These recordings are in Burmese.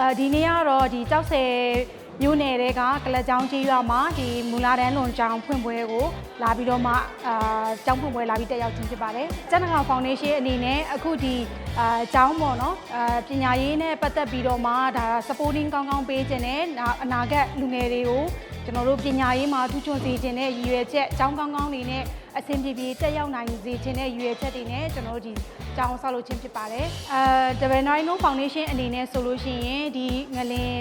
အဲဒီနေ့ကတော့ဒီကြောက်ဆယ် မြို့နယ်တွေကကလကြောင်းကြီးရွာမှာဒီမူလာတန်းလွန်ကျောင်းဖွင့်ပွဲကိုလာပြီးတော့မှအာကျောင်းဖွင့်ပွဲလာပြီးတက်ရောက်ခြင်းဖြစ်ပါတယ်။ကျန်တကောင်ဖောင်ဒေးရှင်းအနေနဲ့အခုဒီအာကျောင်းပေါ့နော်အာပညာရေးနဲ့ပတ်သက်ပြီးတော့မှဒါ supporting ကောင်းကောင်းပေးခြင်းနဲ့နောက်အနာဂတ်လူငယ်တွေကိုကျွန်တော်တို့ပညာရေးမှာထူးချွန်စေခြင်းနဲ့ရည်ရွယ်ချက်ကျောင်းကောင်းကောင်းတွေနဲ့အဆင်ပြေပြေတက်ရောက်နိုင်စေခြင်းနဲ့ရည်ရွယ်ချက်တွေနဲ့ကျွန်တော်တို့ဒီကျောင်းဆောက်လုပ်ခြင်းဖြစ်ပါတယ်။အဲ Double Nine No Foundation အနေနဲ့ဆိုလို့ရှိရင်ဒီငလင်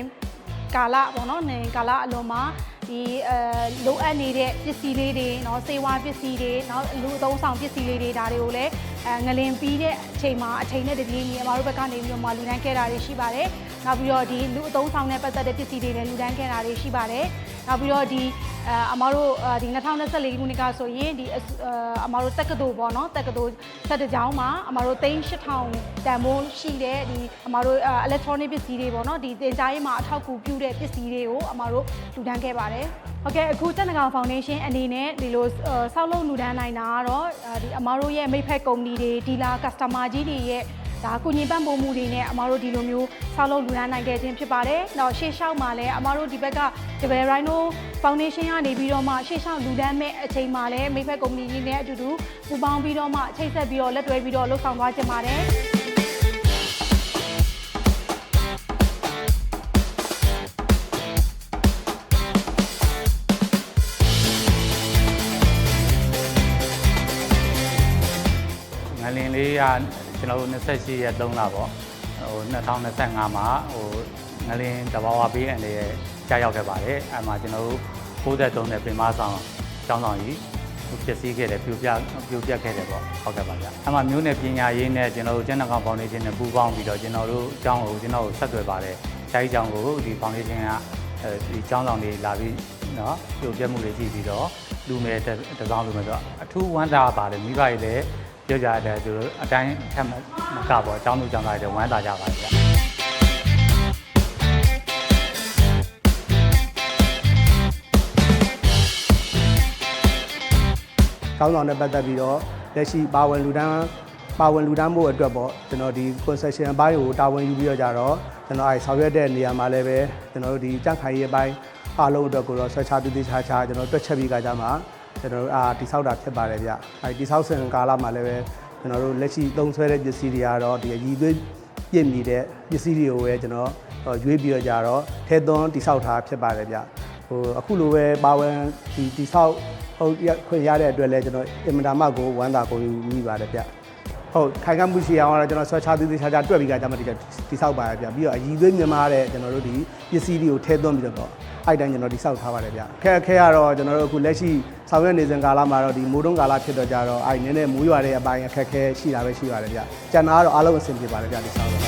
ကာလပေါ့နော်နေကာလအလွန်မှာဒီအဲလိုအပ်နေတဲ့ပစ္စည်းလေးတွေเนาะစေဝါပစ္စည်းတွေเนาะလူအသုံးဆောင်ပစ္စည်းလေးတွေဒါတွေကိုလည်းအဲ ငလင်ပြီးတဲ့အချိန်မှာအချိန်နဲ့တပြေးညီအမတို့ဘက်ကနေပြီးတော့မှလူတန်းခဲ့တာတွေရှိပါတယ်။နောက်ပြီးတော့ဒီလူအသုံးဆောင်နဲ့ပတ်သက်တဲ့ပစ္စည်းတွေလည်းလူတန်းခဲ့တာတွေရှိပါတယ်။နောက်ပြီးတော့ဒီအဲအမတို့ဒီ2024ခုနှစ်ကဆိုရင်ဒီအအမတို့တက္ကသိုလ်ပေါ့နော်တက္ကသိုလ်ဆက်တကြောင်းမှာအမတို့သိန်း8000တန်ဖိုးရှိတဲ့ဒီအမတို့ electronic ပစ္စည်းတွေပေါ့နော်ဒီသင်ကြားရေးမှာအထောက်အကူပြုတဲ့ပစ္စည်းတွေကိုအမတို့လူတန်းခဲ့ပါတယ် ဟုတ်ကဲ့အခုတက်နကောင်ဖောင်ဒေးရှင်းအနေနဲ့ဒီလိုဆောက်လုပ်လူတန်းနိုင်တာကတော့ဒီအမတို့ရဲ့မိဖက်ကုမ္ပဏီတွေဒီလာ customer ကြီးတွေရဲ့ဒါကုညီပံ့ပိုးမှုတွေနဲ့အမတို့ဒီလိုမျိုးဆောက်လုပ်လူတန်းနိုင်ခဲ့ခြင်းဖြစ်ပါတယ်။နောက်ရှေ့လျှောက်မှာလည်းအမတို့ဒီဘက်က Double Rhino Foundation ကနေပြီးတော့မှရှေ့လျှောက်လူတန်းမဲ့အချိန်မှာလည်းမိဖက်ကုမ္ပဏီကြီးနဲ့အတူတူပူးပေါင်းပြီးတော့မှချိတ်ဆက်ပြီးတော့လက်တွဲပြီးတော့လှုပ်ဆောင်သွားခြင်းပါတယ်။ ကကျွန်တော်တို့28ရက်3လပေါ့ဟို2025မှာဟိုငလင်တဘာဝပေးအနေနဲ့ကြားရောက်ခဲ့ပါတယ်အဲမှာကျွန်တော်တို့63နဲ့ပြင်မဆောင်ကျောင်းဆောင်ကြီးဟိုဖြစ်စည်းခဲ့တယ်ပြိုပြပြိုပြက်ခဲ့တယ်ပေါ့ဟုတ်ကဲ့ပါဗျအဲမှာမျိုးနယ်ပညာရေးနဲ့ကျွန်တော်တို့ကျန်းနကောင်ဖောင်ဒေးရှင်းနဲ့ပူးပေါင်းပြီးတော့ကျွန်တော်တို့အကြောင်းကိုကျွန်တော်တို့ဆက်သွယ်ပါတယ်ခြားကြီးအကြောင်းကိုဒီဖောင်ဒေးရှင်းကအဲဒီကျောင်းဆောင်တွေလာပြီးနော်ပြိုပြက်မှုတွေကြည့်ပြီးတော့လူငယ်တစ်တစ်စောင်းလူငယ်ဆိုတော့အထူးဝမ်းသာပါတယ်မိဘတွေလည်း ပြောကြတယ်သူတို့အတိုင်းထက်မကပေါ့အကြောင်းလူကြောင့်လာတယ်ဝမ်းသာကြပါလေဗျကောင်းဆောင်နဲ့ပတ်သက်ပြီးတော့လက်ရှိပါဝင်လူတန်းပါဝင်လူတန်းမှုအတွက်ပေါ့ကျွန်တော်ဒီ concession အပိုင်းကိုတာဝန်ယူပြီးတော့ကြတော့ကျွန်တော်အဲဆောင်ရွက်တဲ့နေရာမှာလည်းပဲကျွန်တော်တို့ဒီကြန့်ခိုင်ရေးအပိုင်းအားလုံးအတွက်ကိုတော့ဆွဲချတည်တည်ချာချာကျွန်တော်တွက်ချက်ပြီးကြကြမှာ ကျွန်တော်တို့အာတိဆောက်တာဖြစ်ပါတယ်ဗျအဲဒီတိဆောက်စဉ်ကာလမှာလည်းပဲကျွန်တော်တို့လက်ရှိသုံးဆွဲတဲ့ပစ္စည်းတွေကတော့ဒီအည်သွေးပြည့်မီတဲ့ပစ္စည်းတွေကိုပဲကျွန်တော်ရွေးပြီးတော့ကြတော့ထဲသွန်းတိဆောက်တာဖြစ်ပါတယ်ဗျဟိုအခုလိုပဲပါဝင်ဒီတိဆောက်ဟုတ်ရခွင့်ရတဲ့အတွက်လည်းကျွန်တော်အင်မတန်မှကိုဝမ်းသာကိုယူမိပါတယ်ဗျဟုတ်ခိုင်ခံမှုရှိအောင်တော့ကျွန်တော်ဆွဲချသေးသေးချာချာတွက်ပြီးကြကြမှာဒီတိဆောက်ပါရဗျပြီးတော့အည်သွေးမြန်မာတဲ့ကျွန်တော်တို့ဒီပစ္စည်းတွေကိုထဲသွန်းပြီးတော့ အဲ့တိုင်းကျွန်တော်တိဆောက်ထားပါတယ်ဗျခဲခဲကတော့ကျွန်တော်တို့အခုလက်ရှိဆောင်ရွက်နေစဉ်ကာလမှာတော့ဒီမိုးတုံးကာလဖြစ်တော့ကြတော့အဲ့နည်းနည်းမိုးရွာတဲ့အပိုင်းအခက်ခဲရှိတာပဲရှိပါတယ်ဗျကျန်တာကတော့အားလုံးအဆင်ပြေပါတယ်ဗျဒီဆောက်တော့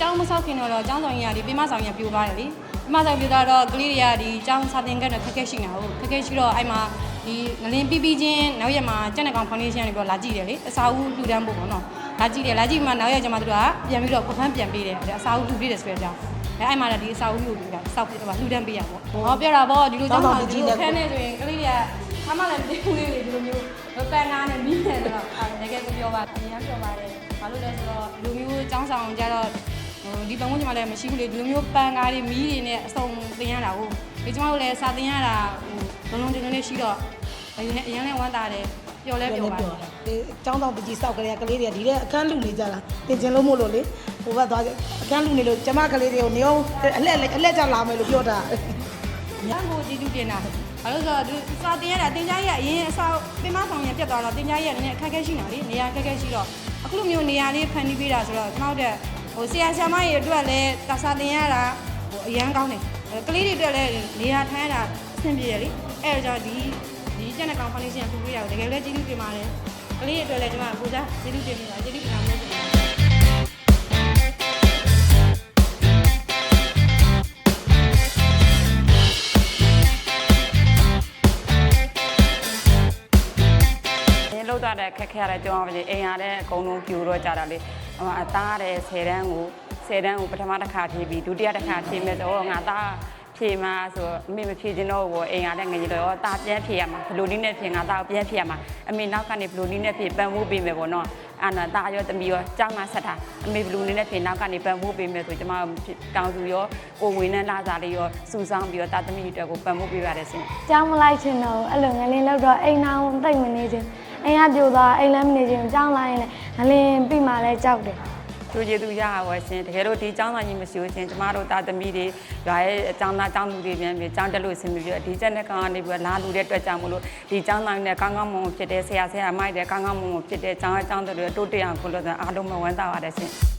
ကျောင်းမဆောက်ခင်တော့ကျောင်းဆောင်ကြီးကဒီပြမဆောင်ကြီးကပြိုသွားတယ်လေပြမဆောင်ပြိုသွားတော့ကလေးတွေကဒီကျောင်းစာသင်ခန်းနဲ့ခက်ခဲရှိနေတာဟုတ်ခက်ခဲရှိတော့အဲ့မှာ ဒီငလင်းပြီးပြီးချင်းနောက်ရက်မှာကျက်နကောင်ဖောင်ဒေးရှင်းကနေပြီးတော့လာကြည့်တယ်လေအစာဦးလှူဒန်းဖို့ပေါ့နော်လာကြည့်တယ်လာကြည့်မှနောက်ရက်ကျမှသူတို့ကပြန်ပြီးတော့ပဖန်းပြန်ပေးတယ်အစာဦးလှူပေးတယ်ဆိုတဲ့အကြောင်းအဲအဲ့မှာလည်းဒီအစာဦးကိုပြီးတော့စောက်ပြီးတော့လှူဒန်းပေးရပေါ့ဟောပြောတာပေါ့ဒီလိုကျောင်းဆောင်ကြီးကိုခန်းနေဆိုရင်ကလေးတွေကခမလည်းမသိဘူးလေဒီလိုမျိုးပန်နာနဲ့မီးနေတော့အဲတကယ်ကိုပြောပါအရင်ပြောပါတယ်ဘာလို့လဲဆိုတော့လူမျိုးကျောင်းဆောင်ကြတော့ဟို ဒီပတ်ဝန်းကျင်မှာလည်းမရှိဘူးလေဒီလိုမျိုးပန်ကားတွေမီးတွေနဲ့အစုံသင်ရတာဟုတ်ဒီကျမတို့လည်းစာသင်ရတာဟိုလုံးလုံးတင်းတင်းလေးရှိတော့အရင်အရင်လည်းဝမ်းသာတယ်ပျော်လဲပျော်ပါတယ်ဒီចောင်းဆောင်ပကြီးစောက်ကလေးကကလေးတွေကဒီထဲအခန်းလူနေကြတာပြင်ကျင်လို့မို့လို့လေဟိုဘက်သွားအခန်းလူနေလို့ကျမကလေးတွေကိုနေအောင်အလက်အလက်ကြလာမယ်လို့ပြောတာ။ရန်ကိုကြည့်တူတင်တာ။အဲလိုဆိုတော့ဒီစာတင်ရတာတင်ကြားရအရင်အစာပင်မဆောင်ရပြတ်သွားတော့တင်ကြားရနည်းနည်းအခက်အခဲရှိနေတာလေနေရာအခက်အခဲရှိတော့အခုလိုမျိုးနေရာလေးဖန်တီးပေးတာဆိုတော့ကျွန်တော်တို့ ဟိုဆရာဆရာမတွေအတွက်လည်းတစာတင်ရတာဟိုအရန်ကောင်းတယ်။ကလေးတွေအတွက်လည်းနေရာထိုင်းရတာအဆင်ပြေရလေ။အဲဒါကြောင့်ဒီဒီကျန်တဲ့ကောင်ဖောင်ဒေးရှင်းပူပေးရတကယ်လည်းကျေးဇူးတင်ပါတယ်။ကလေးတွေအတွက်လည်းကျွန်မကိုစားကျေးဇူးတင်ပါတယ်ကျေးဇူးတင်ပါတယ်။ တဲ့ခက်ခဲရတဲ့ကြောင်းပါလေအိမ်ရတဲ့အကုန်လုံးပြူတော့ကြတာလေဟိုအသားတဲ့10တန်းကို10တန်းကိုပထမတစ်ခါဖြည့်ပြီးဒုတိယတစ်ခါဖြည့်မယ်ဆိုတော့ငါသားဖြဖြေမှာဆိုအမေမဖြေချင်တော့ဘူးအိမ်ကလည်းငယ်ကြီးတော့တာပြန်ဖြေရမှာဘလိုနည်းနဲ့ဖြေငါတာပြန်ဖြေရမှာအမေနောက်ကနေဘလိုနည်းနဲ့ဖြေပန်ဖို့ပေးမယ်ပေါ့နော်အာနာတာရောတမီရောကြောင်းမဆက်တာအမေဘလိုနည်းနဲ့ဖြေနောက်ကနေပန်ဖို့ပေးမယ်ဆိုကျွန်မတောင်သူရောကိုဝင်နဲ့လာစားလေးရောစူဆောင်းပြီးတော့တာသမီတွေအတွက်ကိုပန်ဖို့ပေးပါတယ်ရှင်ကြောင်းမလိုက်ချင်တော့ဘူးအဲ့လိုငလင်းလောက်တော့အိမ်နာဝင်တိတ်မနေချင်အိမ် ကပြိုသွားအိမ်လည်းမနေချင်ကြောင်းလိုက်ရင်လည်းငလင်းပြီးမှလည်းကြောက်တယ် သူကျေသူရပါဝရှင်တကယ်လို့ဒီចောင်းသားကြီးမရှိဘူးရှင်ကျမတို့တာသမီတွေရွာရဲ့အចောင်းသားចောင်းသူတွေပြန်ပြီးចောင်းတက်လို့ဆင်ပြီးတော့ဒီချက်နဲ့ကောင်ကနေပြီးလာလူတဲ့အတွက်ကြောင့်မလို့ဒီចောင်းသားနဲ့ကောင်းကောင်းမွန်မွန်ဖြစ်တဲ့ဆရာဆရာမိုက်တဲ့ကောင်းကောင်းမွန်မွန်ဖြစ်တဲ့ចောင်းအចောင်းတွေတိုးတက်အောင်ကိုလို့အားလုံးမဝမ်းသာပါတယ်ရှင်